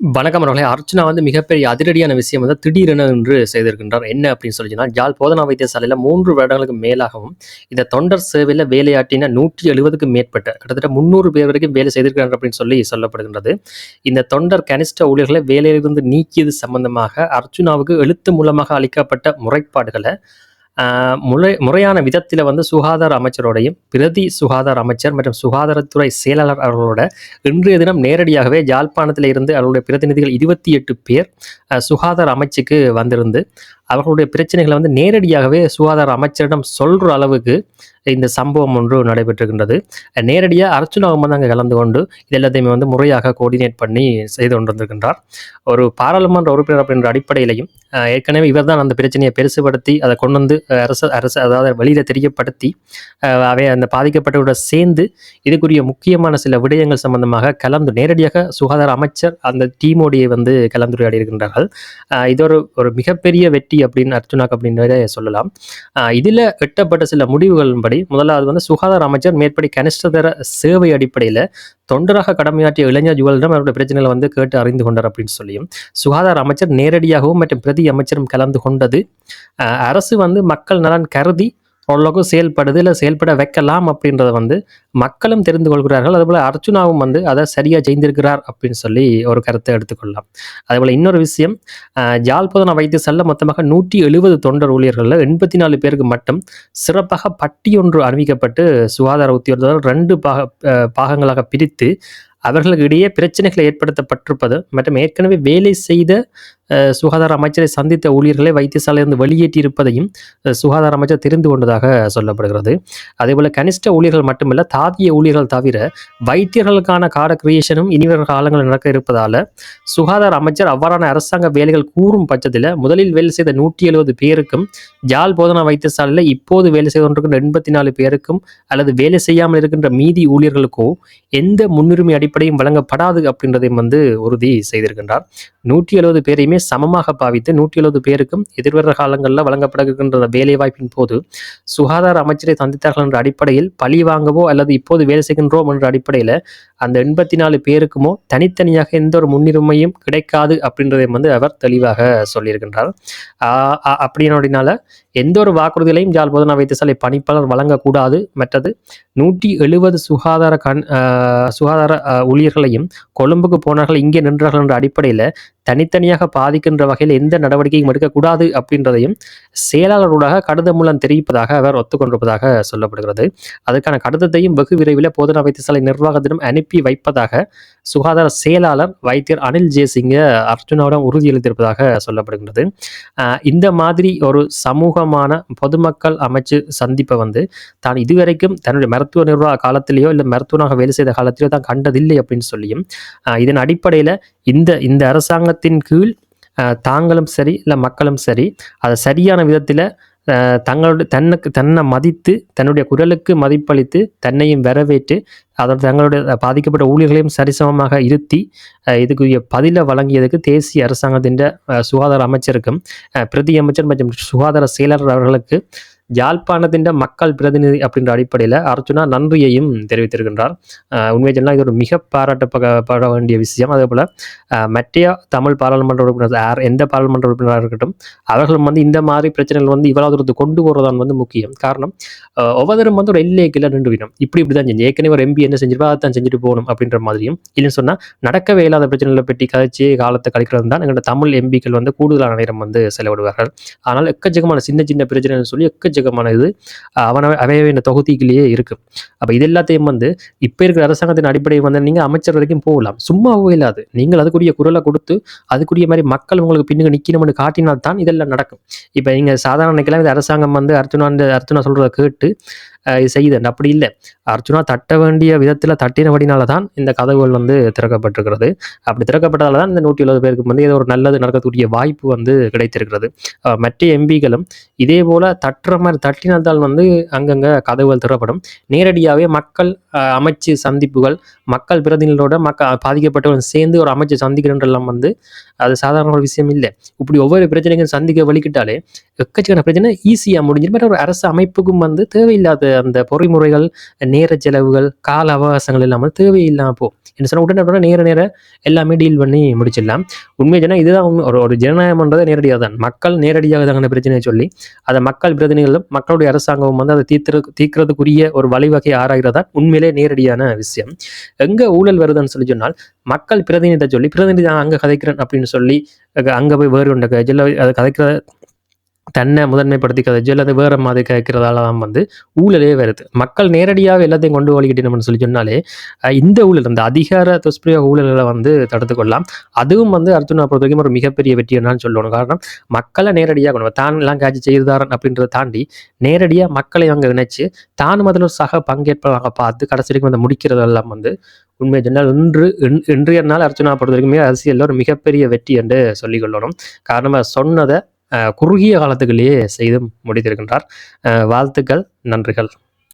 வணக்கம் அவர்களே. அர்ச்சனா வந்து மிகப்பெரிய அதிரடியான விஷயம் வந்து திடீரென என்று செய்திருக்கின்றார். என்ன அப்படின்னு சொல்லி சொன்னால் போதனா வைத்தியசாலையில் மூன்று வருடங்களுக்கு மேலாகவும் இந்த தொண்டர் சேவையில் வேலையாட்டின நூற்றி எழுபதுக்கும் மேற்பட்ட கிட்டத்தட்ட முந்நூறு பேர் வரைக்கும் வேலை செய்திருக்கிறார் அப்படின்னு சொல்லி சொல்லப்படுகின்றது. இந்த தொண்டர் கனிஷ்ட ஊழியர்களை வேலையிலிருந்து நீக்கியது சம்பந்தமாக அர்ச்சுனாவுக்கு எழுத்து மூலமாக அளிக்கப்பட்ட முறைப்பாடுகளை முறை முறையான விதத்தில் வந்து சுகாதார அமைச்சரோடையும் பிரதி சுகாதார அமைச்சர் மற்றும் சுகாதாரத்துறை செயலாளர் அவர்களோட இன்றைய தினம் நேரடியாகவே யாழ்ப்பாணத்தில் இருந்து அவர்களுடைய பிரதிநிதிகள் இருபத்தி எட்டு பேர் அஹ், சுகாதார அமைச்சுக்கு வந்திருந்து அவர்களுடைய பிரச்சனைகளை வந்து நேரடியாகவே சுகாதார அமைச்சரிடம் சொல்கிற அளவுக்கு இந்த சம்பவம் ஒன்று நடைபெற்றிருக்கின்றது. நேரடியாக அர்ச்சுனாவும் வந்து அங்கே கலந்து கொண்டு இது எல்லாத்தையுமே வந்து முறையாக கோஆர்டினேட் பண்ணி செய்து கொண்டிருக்கின்றார். ஒரு பாராளுமன்ற உறுப்பினர் அப்படின்ற அடிப்படையிலையும் ஏற்கனவே இவர் தான் அந்த பிரச்சனையை பெருசுபடுத்தி அதை கொண்டு வந்து அரசு அரசு அதாவது வெளியில் தெரியப்படுத்தி அவை அந்த பாதிக்கப்பட்டவரோட சேர்ந்து இதுக்குரிய முக்கியமான சில விடயங்கள் சம்பந்தமாக கலந்து நேரடியாக சுகாதார அமைச்சர் அந்த டீமோடைய வந்து கலந்துரையாடி இருக்கின்றார்கள் இது ஒரு ஒரு மிகப்பெரிய வெற்றி அப்படின்னு அர்ச்சுனாக் அப்படின்றத சொல்லலாம். இதில் எட்டப்பட்ட சில முடிவுகளின்படி முதலாவது வந்து சுகாதார அமைச்சர் மேற்படி கனிஷ்டதர சேவை அடிப்படையில் தொண்டராக கடமையாற்றிய இளைஞர் யுவலிடம் அவருடைய பிரச்சனைகளை வந்து கேட்டு அறிந்து கொண்டார் அப்படின்னு சொல்லியும் சுகாதார அமைச்சர் நேரடியாகவும் மற்றும் பிரதி அமைச்சரும் கலந்து கொண்டது. ஆஹ் அரசு வந்து மக்கள் நலன் கருதி ஓரளவுக்கு செயல்படுது இல்லை செயல்பட வைக்கலாம் அப்படின்றத வந்து மக்களும் தெரிந்து கொள்கிறார்கள். அதுபோல் அர்ஜுனாவும் வந்து அதை சரியாக ஜெயிந்திருக்கிறார் அப்படின்னு சொல்லி ஒரு கருத்தை எடுத்துக்கொள்ளலாம். அதேபோல் இன்னொரு விஷயம் ஆஹ் யாழ்ப்பாண வைத்தியசாலைல மொத்தமாக நூற்றி எழுபது தொண்டர் ஊழியர்களில் எண்பத்தி நாலு பேருக்கு மட்டும் சிறப்பாக பட்டி ஒன்று அறிவிக்கப்பட்டு சுகாதார உத்தியோகத்தால் ரெண்டு பாக பாகங்களாக பிரித்து அவர்களுக்கு இடையே பிரச்சனைகளை ஏற்படுத்தப்பட்டிருப்பது மற்றும் ஏற்கனவே வேலை செய்த சுகாதார அமைச்சரை சந்தித்த ஊழியர்களை வைத்தியசாலையிலிருந்து வெளியேற்றியிருப்பதையும் சுகாதார அமைச்சர் தெரிந்து கொண்டதாக சொல்லப்படுகிறது. அதேபோல் கனிஷ்ட ஊழியர்கள் மட்டுமல்ல தாதிய ஊழியர்கள் தவிர வைத்தியர்களுக்கான கார கிரியேஷனும் இனிவர காலங்களில் நடக்க இருப்பதால் சுகாதார அமைச்சர் அவ்வாறான அரசாங்க வேலைகள் கூறும் பட்சத்தில் முதலில் வேலை செய்த நூற்றி எழுபது பேருக்கும் ஜால் போதனா வைத்தியசாலையில் இப்போது வேலை செய்து கொண்டிருக்கின்ற எண்பத்தி நாலு பேருக்கும் அல்லது வேலை செய்யாமல் இருக்கின்ற மீதி ஊழியர்களுக்கோ எந்த முன்னுரிமை அடிப்படை அடிப்படையும் வழங்கப்படாது அப்படின்றதையும் வந்து உறுதி செய்திருக்கின்றார். நூற்றி எழுபது பேரையுமே சமமாக பாவித்து நூற்றி எழுபது பேருக்கும் எதிர்வர காலங்களில் வழங்கப்பட வேலைவாய்ப்பின் போது சுகாதார அமைச்சரை சந்தித்தார்கள் என்ற அடிப்படையில் பழி வாங்கவோ அல்லது இப்போது வேலை செய்கின்றோம் என்ற அடிப்படையில் அந்த எண்பத்தி நாலு பேருக்குமோ தனித்தனியாக எந்த ஒரு முன்னுரிமையும் கிடைக்காது அப்படின்றதையும் வந்து அவர் தெளிவாக சொல்லியிருக்கின்றார். ஆஹ் எந்த ஒரு வாக்குறுதிகளையும் ஜாழ் போதனா வைத்தியசாலை பணிப்பாளர் வழங்கக்கூடாது. மற்றது நூற்றி எழுபது சுகாதார கண் ஆஹ் சுகாதார ஊழியர்களையும் கொழும்புக்கு போனார்கள் இங்கே நின்றார்கள் என்ற அடிப்படையில் தனித்தனியாக பாதிக்கின்ற வகையில் எந்த நடவடிக்கையும் எடுக்கக்கூடாது அப்படின்றதையும் செயலாளர்களாக கடிதம் மூலம் தெரிவிப்பதாக அவர் ஒத்துக்கொண்டிருப்பதாக சொல்லப்படுகிறது. அதற்கான கடிதத்தையும் வெகு விரைவில் போதனா வைத்தியசாலை நிர்வாகத்திடம் அனுப்பி வைப்பதாக சுகாதார செயலாளர் வைத்தியர் அனில் ஜெயசிங்க அர்ஜுனாவிடம் உறுதியளித்திருப்பதாக சொல்லப்படுகின்றது. ஆஹ் இந்த மாதிரி ஒரு சமூகமான பொதுமக்கள் அமைச்சு சந்திப்பை வந்து தான் இதுவரைக்கும் தன்னுடைய மருத்துவ நிர்வாக காலத்திலேயோ இல்லை மருத்துவனாக வேலை செய்த காலத்திலேயோ தான் கண்டதில்லை அப்படின்னு சொல்லியும் ஆஹ் இதன் அடிப்படையில் இந்த இந்த அரசாங்க அரசாங்கத்தின் கீழ் தாங்களும் சரி இல்லை மக்களும் சரி அதை சரியான விதத்தில் தங்களுடைய தன்னுக்கு தன்னை மதித்து தன்னுடைய குரலுக்கு மதிப்பளித்து தன்னையும் வரவேற்று அதோட தங்களுடைய பாதிக்கப்பட்ட ஊழியர்களையும் சரிசமமாக இருத்தி இதுக்குரிய பதிலை வழங்கியதுக்கு தேசிய அரசாங்கத்தின் சுகாதார அமைச்சருக்கும் பிரதி அமைச்சர் மற்றும் சுகாதார செயலாளர் அவர்களுக்கு யாழ்ப்பாணத்தின் மக்கள் பிரதிநிதி அப்படின்ற அடிப்படையில் அர்ஜுனா நன்றியையும் தெரிவித்திருக்கின்றார். உண்மை சொன்னால் இது ஒரு மிக பாராட்டப்பட வேண்டிய விஷயம். அதே போல் மற்ற தமிழ் பாராளுமன்ற உறுப்பினர் யார் எந்த பாராளுமன்ற உறுப்பினராக இருக்கட்டும் அவர்களும் வந்து இந்த மாதிரி பிரச்சனைகள் வந்து இவ்வளவு தூரத்துக்கு கொண்டு போகிறதான் வந்து முக்கியம். காரணம் அஹ், ஒவ்வொருத்தரும் வந்து ஒரு எல்லைக்குள்ள நின்று விடும் இப்படி இப்படி தான் செஞ்சு ஏற்கனவே ஒரு எம்பி என்ன செஞ்சிருப்பா அதை தான் செஞ்சுட்டு போகணும் அப்படின்ற மாதிரியும். இல்லைன்னு சொன்னால் நடக்கவே இல்லாத பிரச்சனைகளை பற்றி கதைச்சி காலத்தை கழிக்கிறது தான் எங்களோட தமிழ் எம்பிக்கள் வந்து கூடுதலான நேரம் வந்து செலவிடுவார்கள். ஆனால் எக்கச்சக்கமான சின்ன சின்ன பிரச்சனைகள் சொல்லி எக்கச்சக்கமான இது. அவன அவையவின தொகுதிக்குள்ளேயே இருக்குது அப்போ இது எல்லாத்தையும் வந்து இப்போ இருக்கிற அரசாங்கத்தின் அடிப்படையில் வந்து நீங்கள் அமைச்சர் வரைக்கும் போகலாம். சும்மாவோ இல்லாது நீங்கள் அதுக்குரிய குரலை கொடுத்து அதுக்குரிய மாதிரி மக்கள் உங்களுக்கு பின்னுக்கு நிற்கணும்னு காட்டினால் தான் இதெல்லாம் நடக்கும். இப்போ நீங்கள் சாதாரண நினைக்கலாம் இது அரசாங்கம் வந்து அர்ஜுனா அர்ஜுனா சொல்கிறத கேட்டு செய்தன் அப்படி இல்லை. அர்ஜுனா தட்ட வேண்டிய விதத்தில் தட்டினபடினால தான் இந்த கதவுகள் வந்து திறக்கப்பட்டிருக்கிறது. அப்படி திறக்கப்பட்டதால தான் இந்த நூற்றி எழுபது பேருக்கு வந்து ஏதோ ஒரு நல்லது நடக்கக்கூடிய வாய்ப்பு வந்து கிடைத்திருக்கிறது. மற்ற எம்பிகளும் இதே போல் தட்டுற மாதிரி தட்டினதால் வந்து அங்கங்கே கதவுகள் திறப்படும். நேரடியாகவே மக்கள் அஹ், அமைச்சு சந்திப்புகள் மக்கள் பிரதிநிதிகளோட மக்கள் பாதிக்கப்பட்டவர்கள் சேர்ந்து ஒரு அமைச்சு சந்திக்கிறன்றெல்லாம் வந்து அது சாதாரண ஒரு விஷயம் இல்லை. இப்படி ஒவ்வொரு பிரச்சனைக்கும் சந்திக்க வலிக்கிட்டாலே எக்கச்சக்கான பிரச்சனை ஈஸியாக முடிஞ்சிடும். பட் ஒரு அரசு அமைப்புக்கும் வந்து தேவையில்லாத அந்த பொறிமுறைகள் நேர செலவுகள் கால அவகாசங்கள் இல்லாமல் தேவையில்லாமல் போ. என்ன சொன்னால் உடனே உடனே நேர நேர எல்லாமே டீல் பண்ணி முடிச்சிடலாம். உண்மை சொன்னால் இதுதான் ஒரு ஒரு ஜனநாயகம்ன்றதை நேரடியாக தான். மக்கள் நேரடியாக தாங்க பிரச்சனையை சொல்லி அதை மக்கள் பிரதிநிதிகளும் மக்களுடைய அரசாங்கமும் வந்து அதை தீர்த்து தீர்க்கிறதுக்குரிய ஒரு வழிவகை ஆராய்கிறதா உண்மையிலே நேரடியான விஷயம். எங்கே ஊழல் வருதுன்னு சொல்லி சொன்னால் மக்கள் பிரதிநிதியை சொல்லி பிரதிநிதி நான் அங்கே கதைக்கிறேன் அப்படின்னு சொல்லி அங்கே போய் வேறு ஒன்று ஜெல்ல அதை கதைக்கிற தன்னை முதன்மைப்படுத்தி கதைச்சு அல்லது வேறு மாதிரி கேட்கறதால தான் வந்து ஊழலே வருது. மக்கள் நேரடியாக எல்லாத்தையும் கொண்டு வழிகிட்டணும்னு சொல்லி சொன்னாலே இந்த ஊழல் இந்த அதிகார துஷ்பிரயோக ஊழல்களை வந்து தடுத்துக்கொள்ளலாம். அதுவும் வந்து அர்ஜுனா பொறுத்த வரைக்கும் ஒரு மிகப்பெரிய வெற்றி என்னன்னு சொல்லணும். காரணம் மக்களை நேரடியாக கொண்டு தான் எல்லாம் காட்சி செய்தாரன் அப்படின்றத தாண்டி நேரடியாக மக்களை அங்கே இணைச்சு தான் அதில் சக பங்கேற்பாக பார்த்து கடைசி வரைக்கும் வந்து முடிக்கிறதெல்லாம் வந்து உண்மை சொன்னால் இன்று இன்- இன்றைய நாள் அர்ச்சனா பொறுத்த வரைக்குமே அரசியலில் ஒரு மிகப்பெரிய வெற்றி என்று சொல்லிக் கொள்ளணும். காரணமாக சொன்னதை குறுகிய காலத்துக்குள்ளேயே செய்து முடித்திருக்கின்றார். வாழ்த்துக்கள் நன்றிகள்.